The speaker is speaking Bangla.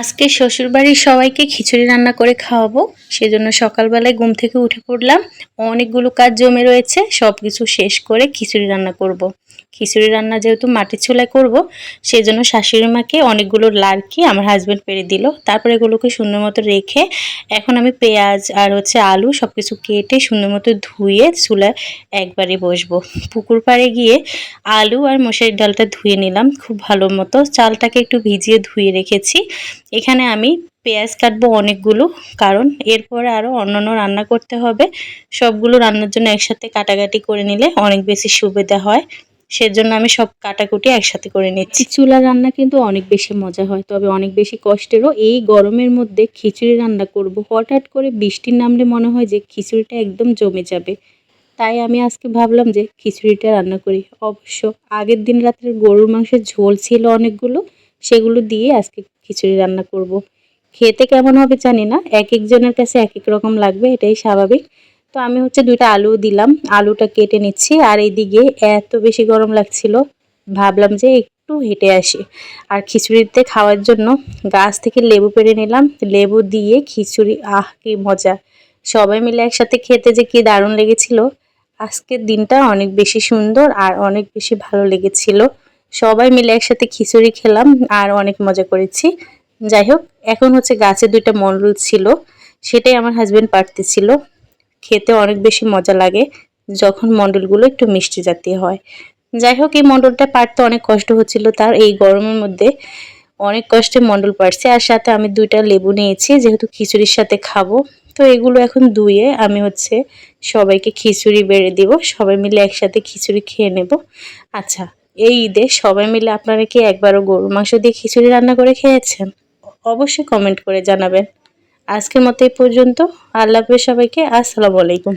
আজকে শ্বশুরবাড়ির সবাইকে খিচুড়ি রান্না করে খাওয়াবো, সেজন্য সকালবেলায় ঘুম থেকে উঠে পড়লাম অনেকগুলো কাজ জমে রয়েছে সব কিছু শেষ করে খিচুড়ি রান্না করব। খিচুড়ি রান্না যেহেতু মাটির চুলায় করব, সেজন্য শাশুড়ি মাকে অনেকগুলো লাড়কি আমার হাজব্যান্ড পেরে দিল। তারপর এগুলোকে সুন্দর মতো রেখে এখন আমি পেঁয়াজ আর হচ্ছে আলু সব কিছু কেটে সুন্দর মতো ধুয়ে চুলায় একবারে বসবো। পুকুর পাড়ে গিয়ে আলু আর মশারির ডালটা ধুয়ে নিলাম, খুব ভালো মতো। চালটাকে একটু ভিজিয়ে ধুয়ে রেখেছি। এখানে আমি পেঁয়াজ কাটবো অনেকগুলো, কারণ এরপরে আরও অন্যান্য রান্না করতে হবে। সবগুলো রান্নার জন্য একসাথে কাটাকাটি করে নিলে অনেক বেশি সুবিধা হয়। সেজন্য আমি সব কাটাকুটি একসাথে করে নিচ্ছি। চুলা রান্না কিন্তু অনেক বেশি মজা হয়, তবে অনেক বেশি কষ্টেরও। এই গরমের মধ্যে খিচুড়ি রান্না করব। হঠাৎ করে বৃষ্টির নামলে মনে হয় যে খিচুড়িটা একদম জমে যাবে। তাই আমি আজকে ভাবলাম যে খিচুড়িটা রান্না করি। অবশ্য আগের দিন রাত্রে গরুর মাংসের ঝোল ছিল অনেকগুলো, সেগুলো দিয়ে আজকে খিচুড়ি রান্না করব। খেতে কেমন হবে জানি না এক একজনের কাছে এক এক রকম লাগবে, এটাই স্বাভাবিক। তো আমি হচ্ছে দুইটা আলু দিলাম। আলুটা কেটে নিচ্ছি আর এইদিকে এত বেশি গরম লাগছিল, ভাবলাম যে একটু হেঁটে আসি। আর খিচুড়িতে খাওয়ার জন্য গাছ থেকে লেবু পেরে নিলাম। লেবু দিয়ে খিচুড়ি, আহ, কি মজা। সবাই মিলে একসাথে খেতে যে কি দারুণ লেগেছিল। আজকের দিনটা অনেক বেশি সুন্দর আর অনেক বেশি ভালো লেগেছিল। সবাই মিলে একসাথে খিচুড়ি খেলাম আর অনেক মজা করেছি। যাই হোক, এখন হচ্ছে গাছে দুইটা মন্ডল ছিল, সেটাই আমার হাজব্যান্ড পারতেছিল। খেতে অনেক বেশি মজা লাগে যখন মন্ডলগুলো একটু মিষ্টি জাতীয় হয়। যাই হোক, এই মন্ডলটা পারতে অনেক কষ্ট হচ্ছিল তার। এই গরমের মধ্যে অনেক কষ্টে মন্ডল পারছে। আর সাথে আমি দুইটা লেবু নিয়েছি, যেহেতু খিচুড়ির সাথে খাব। তো এগুলো এখন ধুয়ে আমি হচ্ছে সবাইকে খিচুড়ি বেড়ে দিব। সবাই মিলে একসাথে খিচুড়ি খেয়ে নেব। আচ্ছা এই ঈদে সবাই মিলে আপনারা কি একবারও গরুর মাংস দিয়ে খিচুড়ি রান্না করে খেয়েছেন? অবশ্যই কমেন্ট করে জানাবেন। আজকের মতো এই পর্যন্ত। আল্লাহ সবাইকে আসসালামু আলাইকুম।